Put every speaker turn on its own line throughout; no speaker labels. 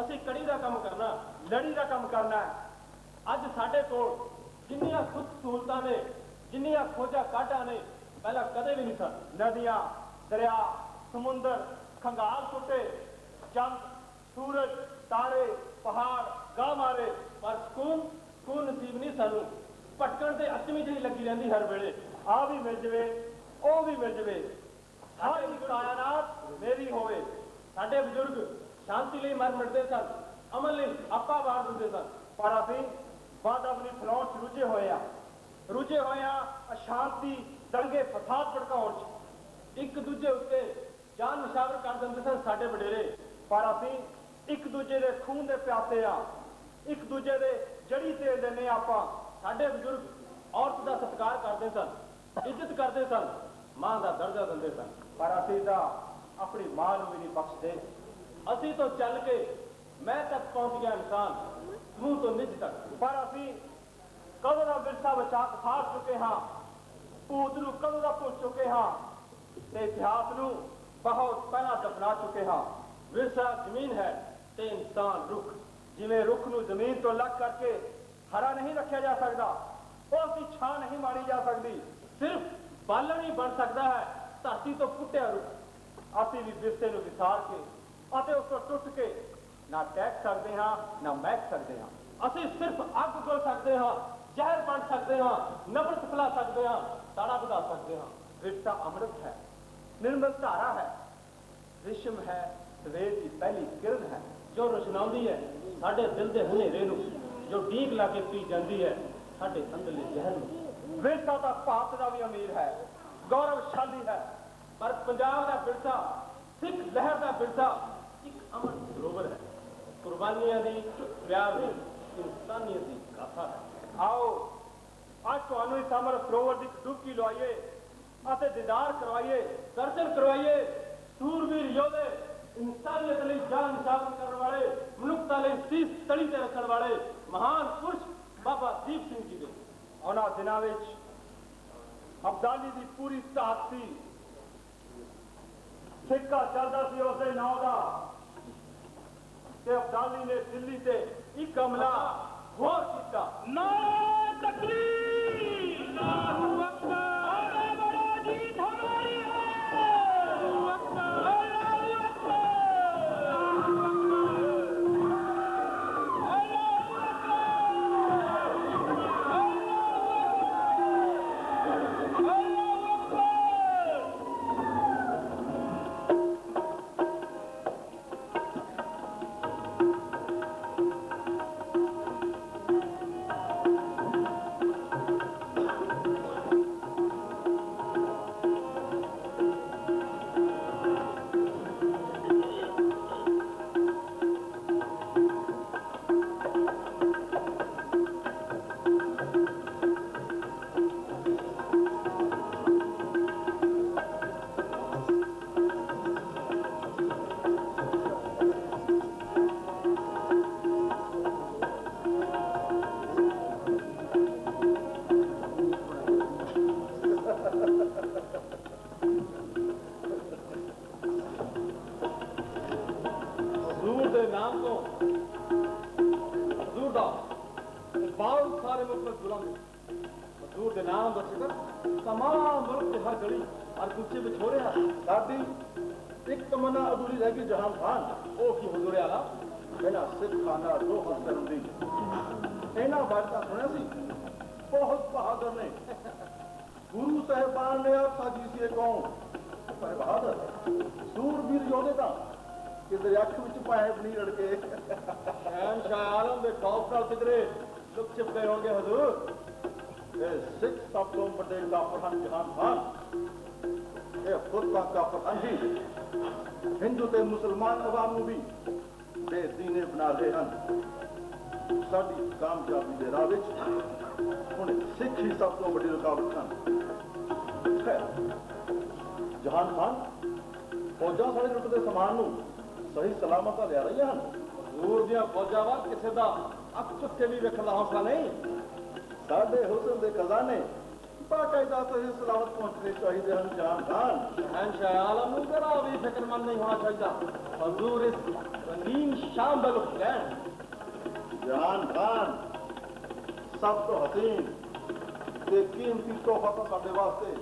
ਅਸੀਂ ਕੜੀ ਦਾ ਕੰਮ ਕਰਨਾ, ਲੜੀ ਦਾ ਕੰਮ ਕਰਨਾ ਅੱਜ ਸਾਡੇ ਕੋਲ ਜਿੰਨੀਆਂ ਸੁੱਖ ਸਹੂਲਤਾਂ ਨੇ, ਜਿੰਨੀਆਂ ਖੋਜਾਂ ਕਾਢਾਂ ਨੇ, ਪਹਿਲਾਂ ਕਦੇ ਵੀ ਨਹੀਂ ਸਨ। ਨਦੀਆਂ, ਦਰਿਆ, ਸਮੁੰਦਰ, ਖੰਗਾਲ ਸੁੱਟੇ ਚੰਦ ਸੂਰਜ, ਤਾਰੇ, ਪਹਾੜ, ਗਾਹ ਮਾਰੇ, ਪਰ ਸਕੂਨ ਸਕੂਨ ਨਸੀਬ ਨਹੀਂ ਸਾਨੂੰ। ਭਟਕਣ ਤੇ ਅਚਮੀ ਜਿਹੜੀ ਲੱਗੀ ਰਹਿੰਦੀ ਹਰ ਵੇਲੇ ਆ ਵੀ ਮਿਲ ਜਵੇ, ਉਹ ਵੀ ਮਿਲ ਜਵੇ। ਹਰ ਇੱਕ ਕਾਇਨਾਤ ਮੇਰੀ ਹੋਵੇ। ਸਾਡੇ ਬਜ਼ੁਰਗ ਸ਼ਾਂਤੀ ਲਈ ਮਰ ਮਿਟਦੇ ਸਨ ਅਮਨ ਲਈ ਆਪਾ ਵਾਰ ਦਿੰਦੇ ਸਨ। ਪਰ ਅਸੀਂ ਬਾਦ ਆਪਣੀ ਫਲੌਰ ਚ ਰੁੱਝੇ ਹੋਏ ਆ। ਰੁੱਝੇ ਹੋਏ ਆ ਅਸ਼ਾਂਤੀ, ਦੰਗੇ, ਫਸਾਦ ਭੜਕਾਉਣ ਚ। ਇੱਕ ਦੂਜੇ ਉੱਤੇ ਜਾਨ ਨਿਸ਼ਾਵਰ ਕਰ ਦਿੰਦੇ ਸਨ ਸਾਡੇ ਵਡੇਰੇ। ਪਰ ਅਸੀਂ ਇੱਕ ਦੂਜੇ ਦੇ ਖੂਨ ਦੇ ਪਿਆਸੇ ਆ। ਇੱਕ ਦੂਜੇ ਦੇ ਜੜੀ ਤੇਲ ਦਿੰਦੇ ਆਪਾਂ। ਸਾਡੇ ਬਜ਼ੁਰਗ ਔਰਤ ਦਾ ਸਤਿਕਾਰ ਕਰਦੇ ਸਨ, ਇੱਜ਼ਤ ਕਰਦੇ ਸਨ, ਮਾਂ ਦਾ ਦਰਜਾ ਦਿੰਦੇ ਸਨ। ਪਰ ਅਸੀਂ ਤਾਂ ਆਪਣੀ ਮਾਂ ਨੂੰ ਵੀ ਨਹੀਂ ਬਖਸ਼ਦੇ। ਅਸੀਂ ਤੋਂ ਚੱਲ ਕੇ, ਮੈਂ ਤੱਕ ਪਹੁੰਚ ਗਿਆ ਇਨਸਾਨ ਮੂੰਹ ਤੋਂ ਨਿੱਜ ਤੱਕ। ਪਰ ਅਸੀਂ ਕਦੋਂ ਦਾ ਵਿਰਸਾ ਬਚਾ ਸਾੜ ਚੁੱਕੇ ਹਾਂ, ਭੂਤ ਨੂੰ ਕਦੋਂ ਦਾ ਭੁੱਲ ਚੁੱਕੇ ਹਾਂ, ਤੇ ਇਤਿਹਾਸ ਨੂੰ ਬਹੁਤ ਪਹਿਲਾਂ ਦਫਨਾ ਚੁੱਕੇ ਹਾਂ। ਵਿਰਸਾ ਜ਼ਮੀਨ ਹੈ ਤੇ ਇਨਸਾਨ ਰੁੱਖ। ਜਿਵੇਂ ਰੁੱਖ ਨੂੰ ਜ਼ਮੀਨ ਤੋਂ ਅਲੱਗ ਕਰਕੇ ਹਰਾ ਨਹੀਂ ਰੱਖਿਆ ਜਾ ਸਕਦਾ, ਉਸ ਦੀ ਛਾਂ ਨਹੀਂ ਮਾਰੀ ਜਾ ਸਕਦੀ। ਸਿਰਫ ਬਾਲਣ ਹੀ ਬਣ ਸਕਦਾ ਹੈ, ਧਰਤੀ ਤੋਂ ਪੁੱਟਿਆ ਰੁੱਖ। ਅਸੀਂ ਵੀ ਵਿਰਸੇ ਨੂੰ ਵਿਸਾਰ ਕੇ ਅਤੇ ਉਸ ਤੋਂ ਟੁੱਟ ਕੇ ਨਾ ਟੈਕ ਸਕਦੇ ਹਾਂ, ਨਾ ਮਹਿਕ ਸਕਦੇ ਹਾਂ। ਅਸੀਂ ਸਿਰਫ ਅੱਗ ਗੋਲ ਸਕਦੇ ਹਾਂ, ਜ਼ਹਿਰ ਬਣ ਸਕਦੇ ਹਾਂ, ਨਫ਼ਰਤ ਫੈਲਾ ਸਕਦੇ ਹਾਂ, ਤਾੜਾ ਵਧਾ ਸਕਦੇ ਹਾਂ। ਵਿਰਸਾ ਅੰਮ੍ਰਿਤ ਹੈ, ਨਿਰਮਲ ਧਾਰਾ ਹੈ। ਰਿਸ਼ਮ ਹੈ, ਸਵੇਰ ਦੀ ਪਹਿਲੀ ਕਿਰਨ ਹੈ, ਜੋ ਰੁਸ਼ਨਾਉਂਦੀ ਹੈ ਸਾਡੇ ਦਿਲ ਦੇ ਹਨੇਰੇ ਨੂੰ, ਜੋ ਡੀਕ ਲਾ ਕੇ ਪੀ ਜਾਂਦੀ ਹੈ ਸਾਡੇ ਅੰਦਰਲੇ ਜ਼ਹਿਰ ਨੂੰ। ਵਿਰਸਾ ਤਾਂ ਭਾਰਤ ਦਾ ਵੀ ਅਮੀਰ ਹੈ, ਗੌਰਵਸ਼ਾਲੀ ਹੈ। ਪਰ ਪੰਜਾਬ ਦਾ ਵਿਰਸਾ, ਸਿੱਖ ਲਹਿਰ ਦਾ ਵਿਰਸਾ ਇੱਕ ਸਰੋਵਰ ਹੈ। ਕੁਰਬਾਨੀਆਂ ਦੀ ਪਿਆਰ ਦੀ ਇਨਸਾਨੀਅਤ ਦੀ ਗਾਥਾ ਹੈ। ਆਓ, ਅੱਜ ਤੁਹਾਨੂੰ ਇਸ ਅਮਰ ਸਰੋਵਰ ਦੀ ਡੁਬਕੀ ਲਵਾਈਏ ਅਤੇ ਦੀਦਾਰ ਕਰਵਾਈਏ, ਦਰਸ਼ਨ ਕਰਵਾਈਏ। ਸੂਰਵੀਰ ਯੋਧੇ ਇਨਸਾਨੀਅਤ ਲਈ ਜਾਨ ਨਿਸ਼ਾਨ ਕਰਨ ਵਾਲੇ, ਮਨੁੱਖਤਾ ਲਈ ਸੀਸ ਤਲੀ ਤੇ ਰੱਖਣ ਵਾਲੇ ਮਹਾਨ ਪੁਰਸ਼ ਬਾਬਾ ਦੀਪ ਸਿੰਘ ਜੀ ਦੇ। ਉਹਨਾਂ ਦਿਨਾਂ ਵਿੱਚ ਅਬਦਾਲੀ ਦੀ ਪੂਰੀ ਸਾਥ ਸੀ ਸਿੱਕਾ ਚੱਲਦਾ ਸੀ ਉਸਦੇ ਨਾਂ ਦਾ। ਤੇ ਅਬਦਾਲੀ ਨੇ ਦਿੱਲੀ ਤੇ ਇੱਕ ਹਮਲਾ ਹੋਰ ਕੀਤਾ ਨਾ ਦੇ ਨਾਮ ਤੋਂ ਹਜ਼ੂਰ ਦਾ ਬਹੁਤ ਸਾਰੇ ਮੁਲਕ ਬੁਲਾਉਂਦੇ ਹਜ਼ੂਰ ਦੇ ਨਾਮ ਦਾ ਜ਼ਿਕਰ तमाम ਮੁਲਕ ਦੇ ਹਰ ਗਲੀ ਹਰ ਕੁੱਚੇ ਵਿੱਚ ਹੋ ਰਿਹਾ
ਸਾਡੀ ਇੱਕ ਤਮੰਨਾ ਅਧੂਰੀ ਰਹਿ ਗਈ ਜਹਾਨ ਖਾਨ
ਉਹ ਕੀ ਹਜ਼ੂਰ ਆਲਾ
ਇਹਨਾਂ ਸਿੱਖ ਖਾਨਾ ਦੋ ਹਸਤਰ ਦੀ ਇਹਨਾਂ ਬਾਰੇ ਤਾਂ ਸੁਣਿਆ ਸੀ ਬਹੁਤ ਬਹਾਦਰ ਨੇ ਗੁਰੂ ਸਾਹਿਬਾਨ ਨੇ ਆਪ ਸਾਜੀ ਸੀ ਇਹ ਕੌਮ ਪਰ ਬਹਾਦਰ ਸੂਰਬੀਰ ਯੋਧੇ ਦਾ ਕਿਤੇ ਅੱਖ ਵਿੱਚ ਪਾਏ ਨਹੀਂ ਰੜਕੇ
ਸ਼ਹਿਨशाह ਆਲਮ ਦੇ ਖੌਫ ਨਾਲ ਕਿਧਰੇ ਲੁਕ ਛਿਪ ਗਏ ਹੋਣਗੇ ਹਜ਼ੂਰ।
ਇਹ ਸਿੱਖ ਸਭ ਤੋਂ ਵੱਡੇ ਦਾ ਹਨ, ਜਹਾਨ ਖਾਨ। ਇਹ ਖੁਦ ਦਾ ਦਾ ਪ੍ਰਧਾਨ ਜੀ। ਹਿੰਦੂ ਤੇ ਮੁਸਲਮਾਨ ਆਵਾਮ ਨੂੰ ਵੀ ਬੇਦੀਨੇ ਬਣਾ ਰਹੇ ਹਨ। ਸਾਡੀ ਕਾਮਯਾਬੀ ਦੇ ਰਾਹ ਵਿੱਚ ਹੁਣ ਸਿੱਖ ਹੀ ਸਭ ਤੋਂ ਵੱਡੀ ਰੁਕਾਵਟ ਹਨ। ਜਹਾਨ ਖਾਨ, ਫੌਜਾਂ ਸਾਡੇ ਲੁੱਟਦੇ ਸਮਾਨ ਨੂੰ ਸਹੀ ਸਲਾਮਤ ਲਿਆ ਰਹੀਆਂ ਹਨ
ਦੂਰ ਦੀਆਂ ਫੌਜਾਂ ਵਾ ਕਿਸੇ ਦਾ ਅੱਖ ਚੁੱਕ ਕੇ ਵੀ ਵੇਖਣ ਦਾ ਹੌਸਲਾ ਨਹੀਂ।
ਸਾਡੇ ਹੁਸਨ ਦੇ ਖਜ਼ਾਨੇ। ਬਾਕਾਇਦਾ ਸਹੀ ਸਲਾਮਤ ਪਹੁੰਚਣੇ ਚਾਹੀਦੇ ਹਨ ਜਹਾਨ ਖਾਨ।
ਸ਼ਹਿਨशाह ਆਲਮ ਨੂੰ ਜ਼ਰਾ ਵੀ ਫਿਕਰਮੰਦ ਨਹੀਂ ਹੋਣਾ ਚਾਹੀਦਾ। ਹਜ਼ੂਰ ਇਸ ਰੰਗੀਨ ਸ਼ਾਮ ਦਾ ਲੈਣ
ਜਹਾਨ ਖਾਨ ਸਭ ਤੋਂ ਹਸੀਨ ਤੇ ਕੀਮਤੀ ਤੋਹਫਾ ਤਾਂ ਸਾਡੇ ਵਾਸਤੇ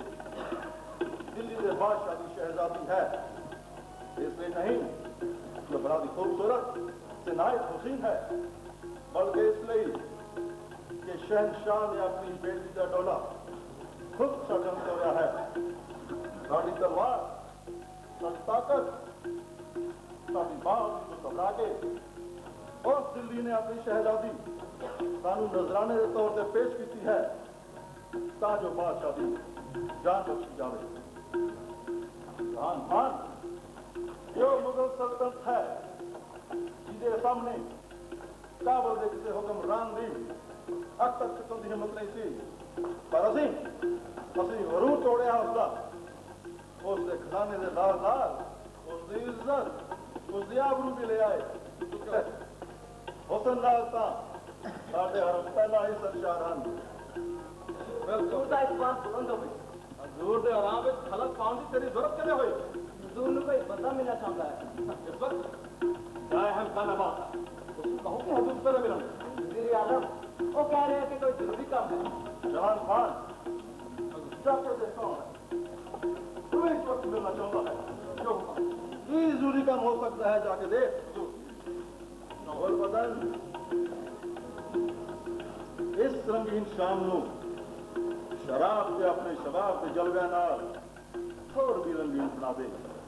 ਦਿੱਲੀ ਦੇ ਬਾਦਸ਼ਾਹ ਦੀ ਸ਼ਹਿਜ਼ਾਦੀ ਹੈ। ਇਸ ਲਈ ਨਹੀਂ ਕਿ ਬੜਾ ਦੀ ਖੂਬਸੂਰਤ ਤੇ ਨਾਇਕ ਹੁਸੈਨ ਹੈ ਬਲਕਿ ਇਸ ਲਈ ਕਿ ਸ਼ਹਿਨशाह ਨੇ ਆਪਣੀ ਬੇਟੀ ਦਾ ਡੋਲਾ ਖੁਦ ਸਜਣ ਤੋੜਿਆ ਹੈ ਸਾਡੀ ਤਲਵਾਰ ਸਾਡੀ ਤਾਕਤ ਸਾਡੀ ਬਾਹ ਨੂੰ ਘਬਰਾ ਕੇ ਉਸ ਦਿੱਲੀ ਨੇ ਆਪਣੀ ਸ਼ਹਿਜ਼ਾਦੀ ਸਾਨੂੰ ਨਜ਼ਰਾਨੇ ਦੇ ਤੌਰ ਤੇ ਪੇਸ਼ ਕੀਤੀ ਹੈ ਤਾਂ ਜੋ ਬਾਦਸ਼ਾਹ ਦੀ ਜਾਨ ਬਖਸ਼ੀ ਜਾਵੇ ਖਾਨ ਖਾਨ ਇਹ ਮੁਗਲ ਸਲਤਨਤ ਹੈ ਜਿਹਦੇ ਸਾਹਮਣੇ ਕਾਬਲ ਦੇ ਕਿਸੇ ਹੁਕਮਰਾਨ ਦੀ ਤੱਕ ਚੁੱਕਣ ਦੀ ਹਿੰਮਤ ਨਹੀਂ ਸੀ। ਪਰ ਅਸੀਂ ਅਸੀਂ ਜ਼ਰੂਰ ਤੋੜਿਆ ਉਸਦਾ। ਉਸ ਦੇ ਖਜ਼ਾਨੇ ਦੇ ਨਾਲ ਨਾਲ ਉਸ ਦੀ ਇੱਜ਼ਤ ਉਸ ਦੀ ਆਬਰੂ ਵੀ ਲੈ ਆਏ। ਹੁਸਨ ਨਾਲ ਤਾਂ ਸਾਡੇ ਹਰਮ ਪਹਿਲਾਂ ਹੀ ਸਰਸ਼ਾਰ ਹਨ।
ਬਿਲਕੁਲ ਦਾ ਇਸ ਬਾਤ ਬੁਲੰਦ ਹੋਵੇ ਹਜ਼ੂਰ ਦੇ ਆਰਾਮ ਵਿੱਚ ਖਲਕ ਪਾਉਣ ਦੀ ਤੇਰੀ ਜ਼ਰੂਰਤ ਕਿਵੇਂ ਹੋਈ? ਹਜ਼ੂਰ ਨੂੰ ਕੋਈ ਬੰਦਾ ਮਿਲਣਾ ਚਾਹੁੰਦਾ ਹੈ ਇਸ ਵਕਤ ਜਾਏ ਹਮ ਖਾਨਾਬਾਦ ਉਸ ਕਹੋ ਕਿ ਹਜ਼ੂਰ ਪਰ ਮਿਲਣ ਵਜ਼ੀਰ ਆਲਮ ਉਹ ਕਹਿ ਰਹੇ ਕਿ ਕੋਈ ਜ਼ਰੂਰੀ ਕੰਮ ਹੈ।
ਜਹਾਨ ਖਾਨ ਡਾਕਟਰ ਦੇ ਸੌਣ ਤੂੰ ਇਸ ਵਕਤ ਮਿਲਣਾ ਚਾਹੁੰਦਾ ਹੈ। ਜੋ ਕੀ ਜ਼ਰੂਰੀ ਕੰਮ ਹੋ ਸਕਦਾ ਹੈ ਜਾ ਕੇ ਦੇਖ? ਨੌਲ ਬਦਨ ਇਸ ਰੰਗੀਨ ਸ਼ਾਮ ਨੂੰ ਸ਼ਰਾਬ ਤੇ ਆਪਣੇ ਸ਼ਬਾਬ ਦੇ ਜਲਵਿਆਂ ਨਾਲ ਹੋਰ ਵੀ ਰੰਗੀਨ ਬਣਾ ਦੇ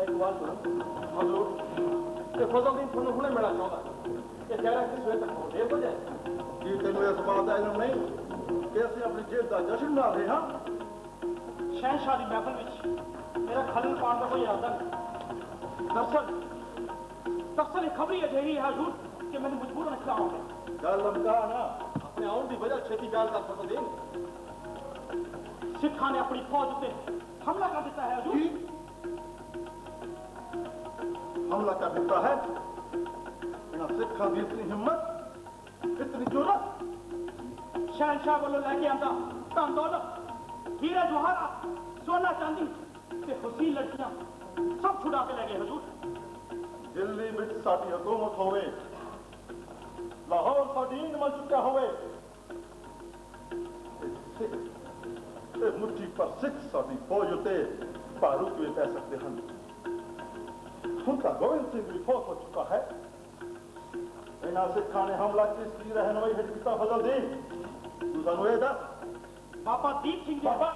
ਇੱਕ ਸੁਣੋ ਹਜ਼ੂਰ ਤੇ ਫਜ਼ਲਦੀਨ ਤੁਹਾਨੂੰ ਹੁਣੇ ਮਿਲਣਾ ਚਾਹੁੰਦਾ ਇਹ ਕਹਿ ਕਿ ਸਵੇਰ ਤੱਕ ਹੋ ਹੋ ਜਾਏ
ਕੀ ਤੈਨੂੰ ਇਸ ਬਾਤ ਦਾ ਇਲਮ ਨਹੀਂ ਕਿ ਅਸੀਂ ਆਪਣੀ ਜੇਬ ਦਾ ਜਸ਼ਨ? ਮਨਾ ਰਹੇ ਹਾਂ
ਸ਼ਹਿਨशाह ਦੀ ਮਹਿਫਲ ਵਿੱਚ ਮੇਰਾ ਖਲਲ ਪਾਉਣ ਦਾ ਕੋਈ ਇਰਾਦਾ ਨਹੀਂ ਦਰਸਲ ਦਰਸਲ ਇਹ ਖਬਰੀ ਅਜਿਹੀ ਹੈ ਹਜ਼ੂਰ ਕਿ ਮੈਨੂੰ ਮਜਬੂਰਨ ਇੱਥੇ ਆਉਣਾ
ਗੱਲ ਲਮਕਾ ਨਾ
ਆਪਣੇ ਆਉਣ ਦੀ ਵਜ੍ਹਾ ਛੇਤੀ ਗੱਲ ਕਰ ਫਜ਼ਲਦੀਨ ਸਿੱਖਾਂ ਨੇ ਆਪਣੀ ਫੌਜ ਉੱਤੇ ਹਮਲਾ ਕਰ ਦਿੱਤਾ ਹੈ ਹਜ਼ੂਰ।
ਕੀ ਹਮਲਾ ਕਰ ਦਿੱਤਾ ਹੈ। ਇਹਨਾਂ ਸਿੱਖਾਂ ਦੀ ਇਤਨੀ ਹਿੰਮਤ, ਇਤਨੀ ਜੁਰਤ
ਸ਼ਹਿਨशाह ਵੱਲੋਂ ਲੈ ਕੇ ਆਂਦਾ ਧਨ ਦੌਲਤ, ਹੀਰੇ ਜਵਾਹਰਾਤ ਚਾਂਦੀ ਤੇ ਹੁਸੀ ਲੜਕੀਆਂ ਸਭ ਛੁਡਾ ਕੇ ਲੈ ਗਏ ਹਜ਼ੂਰ।
ਦਿੱਲੀ ਵਿੱਚ ਸਾਡੀ ਹਕੂਮਤ ਹੋਵੇ, ਲਾਹੌਰ ਸਾਡੀ ਈਨ ਮਲ ਚੁੱਕਿਆ ਹੋਵੇ। ਤੇ ਸਿੱਖ ਮੁੱਠੀ ਪਰ ਸਿੱਖ ਸਾਡੀ ਫੌਜ ਉੱਤੇ ਭਾਰੂ ਕਿਵੇਂ ਪੈ ਸਕਦੇ ਹਨ। ਗੋਬਿੰਦ ਸਿੰਘ ਵੀ ਫੌਜ ਹੋ ਚੁੱਕਾ ਹੈ ਇਹਨਾਂ ਸਿੱਖਾਂ ਨੇ ਹਮਲਾ ਕਿਸ ਦੀ ਰਹਿਨਵਾਈ ਵਿੱਚ ਕੀਤਾ ਫਜ਼ਲ ਦੀ ਤੂੰ ਸਾਨੂੰ ਇਹ ਦੱਸ
ਬਾਬਾ ਦੀਪ ਸਿੰਘ
ਬਾਬਾ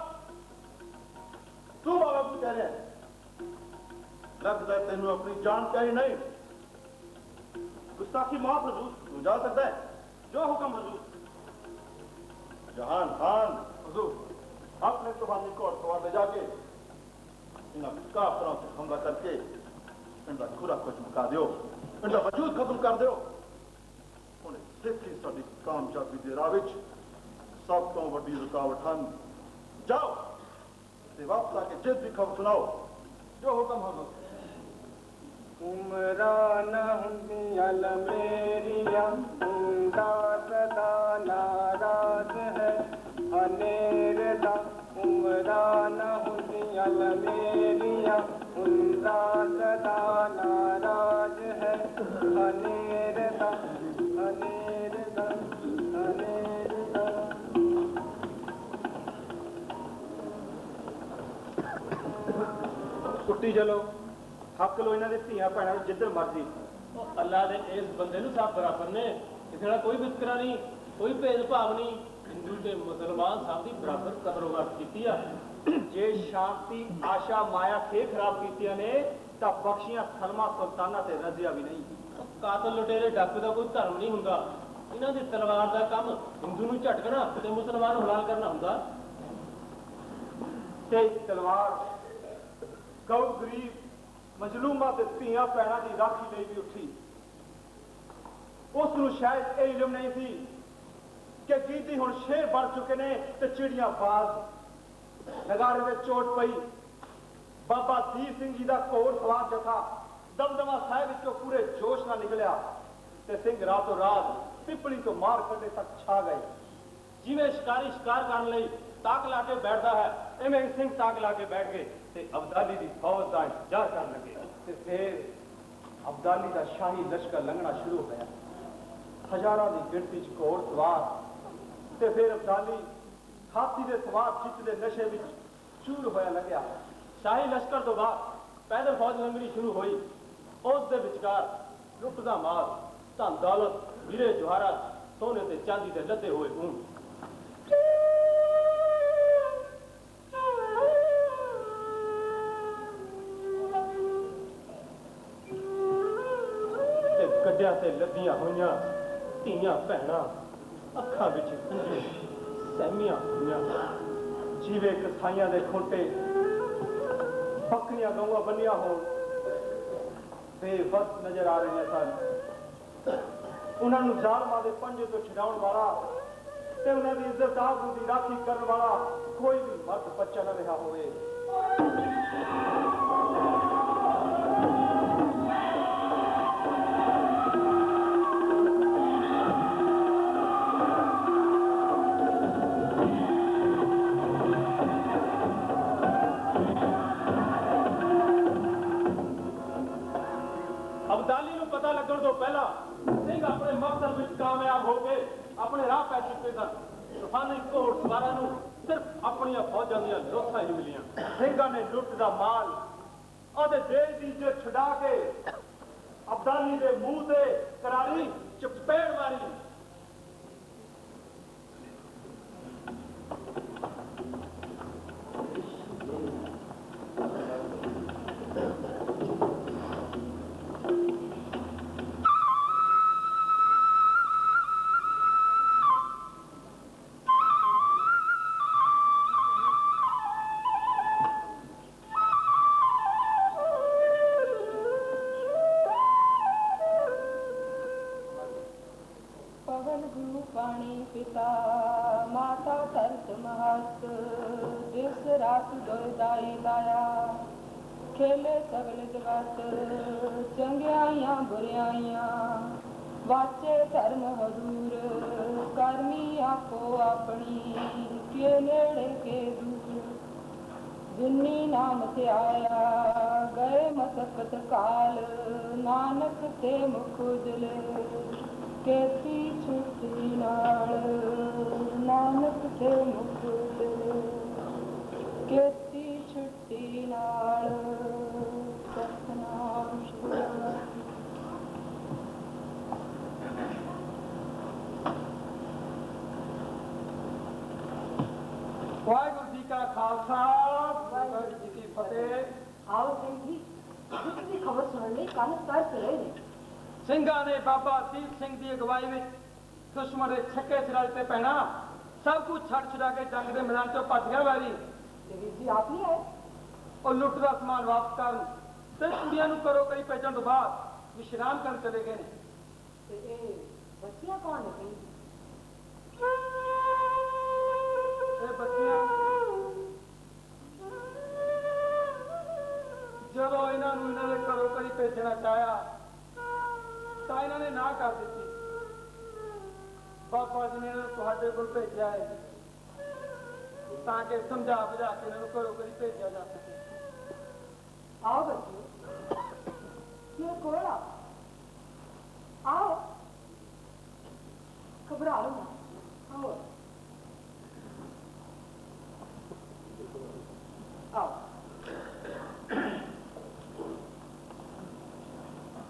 ਤੂੰ ਬਾਬਾ ਕੀ ਕਹਿ ਰਿਹਾ? ਲੱਗਦਾ ਤੈਨੂੰ ਆਪਣੀ ਜਾਣਕਾਰੀ ਨਹੀਂ
ਗੁਸਤਾਖੀ ਮਾਫ ਹਜ਼ੂਰ
ਤੂੰ ਜਾ ਸਕਦਾ ਹੈ
ਜੋ ਹੁਕਮ ਹਜ਼ੂਰ
ਜਹਾਨ ਖਾਨ ਹਜ਼ੂਰ ਆਪਣੇ ਤੁਹਾਡੀ ਕੋਟ ਤੋਂ ਲੈ ਜਾ ਕੇ ਇਹਨਾਂ ਕਾਫਰਾਂ ਤੇ ਹਮਲਾ ਕਰਕੇ ਇਹਦਾ ਖੁਰਾ ਕੁਝ ਮੁਕਾ ਦਿਓ ਇਹਦਾ ਵਜੂਦ ਖਤਮ ਕਰ ਦਿਓ ਹੁਣ ਸਿੱਖੀ ਸਾਡੀ ਕਾਮਯਾਬੀ ਦੇ ਰਾਹ ਵਿੱਚ ਸਭ ਤੋਂ ਵੱਡੀ ਰੁਕਾਵਟ ਹਨ ਜਾਓ ਤੇ ਵਾਪਸ ਆ ਕੇ ਜਿੱਦ ਦੀ ਖਬਰ ਸੁਣਾਓ
ਜੋ ਹੁਕਮ
ਹੋਵੇ ਉਮਰਾ ਨਾ ਹੁੰਦੀਆਂ ਲਮੇਰੀਆਂ ਹੁੰਦਾ ਸਦਾ ਨਾਰਾਜ਼ ਹੈ ਅਨੇਰ ਦਾ ਉਮਰਾ ਨਾ ਹੁੰਦੀਆਂ
ਲਮੇਰੀਆਂ ਚਲੋ ਹੱਕ ਲੋ ਇਹਨਾਂ ਦੇ ਧੀਆਂ ਭੈਣਾਂ ਨੂੰ ਜਿੱਧਰ ਮਰਜ਼ੀ।
ਉਹ ਅੱਲਾ ਦੇ ਇਸ ਬੰਦੇ ਨੂੰ ਸਭ ਬਰਾਬਰ ਨੇ। ਕਿਸੇ ਦਾ ਕੋਈ ਵਿਤਕਰਾ ਨਹੀਂ ਕੋਈ ਭੇਦਭਾਵ ਨਹੀਂ। ਹਿੰਦੂ ਤੇ ਮੁਸਲਮਾਨ ਸਭ ਦੀ ਬਰਾਬਰ ਕਦਰੋਗਤ ਕੀਤੀ ਆ।
ਜੇ ਸ਼ਾਂਤੀ ਆਸ਼ਾ ਮਾਇਆ ਸੇ ਖਰਾਬ ਕੀਤੀਆਂ ਨੇ ਤਾਂ ਬਖਸ਼ੀਆਂ ਸਲਮਾ ਸੁਲਤਾਨਾ ਤੇ ਰਜ਼ੀਆ ਵੀ ਨਹੀਂ।
ਕਾਤਲ ਲੁਟੇਰੇ ਡਾਕੂ ਦਾ ਕੋਈ ਧਰਮ ਨਹੀਂ ਹੁੰਦਾ। ਇਹਨਾਂ ਦੀ ਤਲਵਾਰ ਦਾ ਕੰਮ ਹਿੰਦੂ ਨੂੰ ਝਟਕਣਾ ਤੇ ਮੁਸਲਮਾਨ ਨੂੰ ਹਲਾਲ ਕਰਨਾ ਹੁੰਦਾ।
ਤੇ ਤਲਵਾਰ ਗਊ, ਗਰੀਬ, ਮਜਲੂਮਾਂ ਤੇ ਧੀਆਂ ਭੈਣਾਂ ਦੀ ਰਾਖੀ ਲਈ ਵੀ ਉੱਠੀ। ਉਸ ਨੂੰ ਸ਼ਾਇਦ ਇਹ ਇਲਮ ਨਹੀਂ ਸੀ ਕਿ ਗੀਤੀ ਹੁਣ ਸ਼ੇਰ ਬਣ ਚੁੱਕੇ ਨੇ ਤੇ ਚਿੜੀਆਂ ਬਾਜ਼। ਨਗਾਰੇ ਵਿੱਚ ਚੋਟ ਪਈ। ਬਾਬਾ ਦੀਪ ਸਿੰਘ ਜੀ ਦਾ ਘੋੜ ਸਵਾਰ ਜਥਾ ਦਮਦਮਾ ਸਾਹਿਬ ਵਿੱਚੋਂ ਪੂਰੇ ਜੋਸ਼ ਨਾਲ ਨਿਕਲਿਆ ਤੇ ਸਿੰਘ ਰਾਤੋਂ ਰਾਤ ਪਿੱਪਲੀ ਤੋਂ ਮਾਰ ਕੱਢੇ ਤੱਕ ਛਾ ਗਏ।
ਜਿਵੇਂ ਸ਼ਿਕਾਰੀ ਸ਼ਿਕਾਰ ਕਰਨ ਲਈ ਤਾਕ ਲਾ ਕੇ ਬੈਠਦਾ ਹੈ
ਐਵੇਂ ਸਿੰਘ ਤਾਕ ਲਾ ਕੇ ਬੈਠ ਗਏ ਤੇ ਅਬਦਾਲੀ ਦੀ ਫੌਜ ਦਾ ਇੰਤਜ਼ਾਰ ਕਰਨ ਲੱਗੇ ਤੇ ਫਿਰ ਅਬਦਾਲੀ ਦਾ ਸ਼ਾਹੀ ਲਸ਼ਕਰ ਲੰਘਣਾ ਸ਼ੁਰੂ ਹੋਇਆ ਹਜ਼ਾਰਾਂ ਦੀ ਗਿਣਤੀ ਚ ਘੋੜ ਸਵਾਰ ਤੇ ਫਿਰ ਅਬਦਾਲੀ ਹਾਥੀ ਦੇ ਸਵਾਰ ਚਿੱਤ ਦੇ ਨਸ਼ੇ ਵਿੱਚ ਚੂਰ ਹੋਇਆ ਲੱਗਿਆ।
ਸ਼ਾਹੀ ਲਸ਼ਕਰ ਤੋਂ ਬਾਅਦ ਪੈਦਲ ਫੌਜ ਲੰਘਣੀ ਸ਼ੁਰੂ ਹੋਈ। ਉਸ ਦੇ ਵਿਚਕਾਰ ਲੁੱਟ ਦਾ ਮਾਲ ਧਨ ਦੌਲਤ, ਵੀਰੇ ਜਵਾਹਰਾਤ ਸੋਨੇ ਤੇ ਚਾਂਦੀ ਦੇ ਲੱਦੇ ਹੋਏ ਊਂਟ ਲੱਦੀਆਂ ਹੋਈਆਂ, ਧੀਆਂ ਭੈਣਾਂ, ਅੱਖਾਂ ਵਿੱਚ ਹੰਝੂ ਸਹਿਮੀਆਂ ਹੋਈਆਂ।
ਜਿਵੇਂ ਕਸਾਈਆਂ ਦੇ ਖੋਟੇ, ਬੱਕਰੀਆਂ ਗਊਆਂ ਬੰਨੀਆਂ ਹੋਣ। ਬੇਵਸ ਨਜ਼ਰ ਆ ਰਹੀਆਂ ਸਨ। ਉਹਨਾਂ ਨੂੰ ਜ਼ਾਲਮਾਂ ਦੇ ਪੰਜੇ ਤੋਂ ਛਡਾਉਣ ਵਾਲਾ ਤੇ ਉਹਨਾਂ ਦੀ ਇੱਜ਼ਤ ਦੀ ਰਾਖੀ ਕਰਨ ਵਾਲਾ ਕੋਈ ਵੀ ਮਰਦ ਬੱਚਾ ਨਾ ਰਿਹਾ ਹੋਵੇ।
ਪਤਾ ਲੱਗਣ ਤੋਂ ਪਹਿਲਾਂ ਸਿੰਘ ਆਪਣੇ ਮਕਸਦ ਵਿੱਚ ਕਾਮਯਾਬ ਹੋ ਕੇ ਆਪਣੇ ਰਾਹ ਪੈ ਚੁੱਕੇ ਸਨ। ਤੂਫਾਨੀ ਘੋੜ ਸਵਾਰਾਂ ਨੂੰ ਸਿਰਫ ਆਪਣੀਆਂ ਫੌਜਾਂ ਦੀਆਂ ਲੋਥਾਂ ਹੀ ਮਿਲੀਆਂ।
ਸਿੰਘਾਂ ਨੇ ਲੁੱਟ ਦਾ ਮਾਲ ਉਹਦੇ ਦੇਸ਼ ਦੀ ਜੇ ਛਡਾ ਕੇ ਅਬਦਾਲੀ ਦੇ ਮੂੰਹ ਤੇ ਕਰਾਰੀ ਚਪੇੜ ਮਾਰੀ।
ਆਦਮੀ ਆਪੋ ਆਪਣੀ ਕੇ ਨੇੜੇ ਕੇ ਦੂਰ। ਦੁਨੀ ਨਾਮ ਤੇ ਆਇਆ, ਗਏ ਮਸਕਤ ਕਾਲ, ਨਾਨਕ ਤੇ ਮੁਖ ਉਜਲ। ਕੇਤੀ ਛੁੱਟੀ ਨਾਲ, ਨਾਨਕ ਤੇ ਮੁਖ ਉਜਲ। ਕੇਤੀ ਛੁੱਟੀ ਨਾਲ
ਵਾਹਿਗੁਰੂ ਜੀ ਕਾ ਖਾਲਸਾ ਵਾਹਿਗੁਰੂ ਜੀ ਕੀ ਫਤਿਹ।
ਆਓ ਸਿੰਘ ਜੀ ਦੁੱਖ ਦੀ ਖਬਰ ਸੁਣਨ ਲਈ ਕੰਨ ਕਰ ਚਲੇ ਨੇ।
ਸਿੰਘਾਂ ਨੇ ਬਾਬਾ ਦੀਪ ਸਿੰਘ ਦੀ ਅਗਵਾਈ ਵਿੱਚ ਦੁਸ਼ਮਣ ਦੇ ਛੱਕੇ ਸਿਰਾਜ ਤੇ ਪੈਣਾ। ਸਭ ਕੁਝ ਛੱਡ ਛੁਡਾ ਕੇ ਜੰਗ ਦੇ ਮੈਦਾਨ ਤੋਂ ਭੱਜ ਗਿਆ ਵਾਰੀ।
ਤੇ ਵੀਰ ਜੀ ਆਪ ਨਹੀਂ ਆਏ?
ਉਹ ਲੁੱਟ ਦਾ ਸਮਾਨ ਵਾਪਸ ਕਰਨ ਤੇ ਕੁੜੀਆਂ ਨੂੰ ਕਰੋ ਕਰੀ ਭੇਜਣ ਤੋਂ ਬਾਅਦ ਵਿਸ਼ਰਾਮ ਕਰਨ ਚਲੇ ਗਏ ਨੇ।
ਤੇ ਇਹ ਬੱਚੀਆਂ ਕੌਣ ਨੇ? ਸਿੰਘ
ਬੱਚੀਆਂ। ਜਦੋਂ ਇਹਨਾਂ ਨੂੰ ਇਹਨਾਂ ਦੇ ਘਰੋਂ ਕਰੀ ਭੇਜਣਾ ਚਾਹਿਆ, ਤਾਂ ਇਹਨਾਂ ਨੇ ਨਾ ਕਰ ਦਿੱਤੀ। ਬਾਬਾ ਜੀ ਨੇ ਤੁਹਾਡੇ ਕੋਲ ਭੇਜਿਆ ਹੈ। ਤਾਂ ਕਿ ਸਮਝਾ ਬੁਝਾ ਕੇ ਇਹਨਾਂ ਨੂੰ ਘਰੋਂ ਕਰੀ ਭੇਜਿਆ ਜਾ ਸਕੇ।
ਆਓ ਬੱਚਿਓ ਮੇਰੇ ਕੋਲ ਆਓ। ਆਓ ਘਬਰਾਓ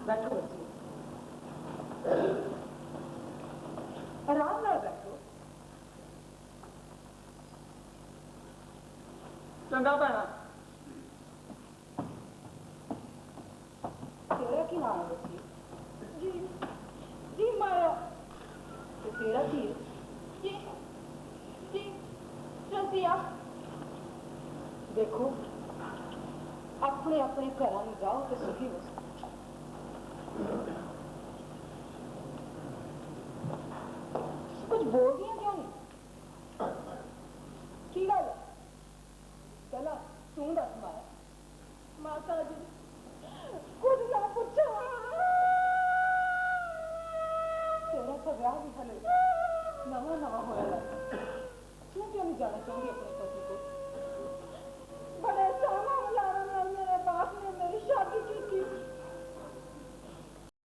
બેઠો આરામ ના બેઠો
ਚੰਗਾ ਭੈਣਾ।
ਤੇਰਾ ਕੀ ਨਾਮ ਹੈ ਜੀ? ਜੀ ਮਾਇਆ। ਤੇਰਾ ਕੀ ਜੀ ਜੀ ਦੇਖੋ ਆਪਣੇ ਆਪਣੇ ਘਰਾਂ ਨੂੰ ਜਾਓ ਤੇ ਸੁਖੀ ਹੋ ਕੁਝ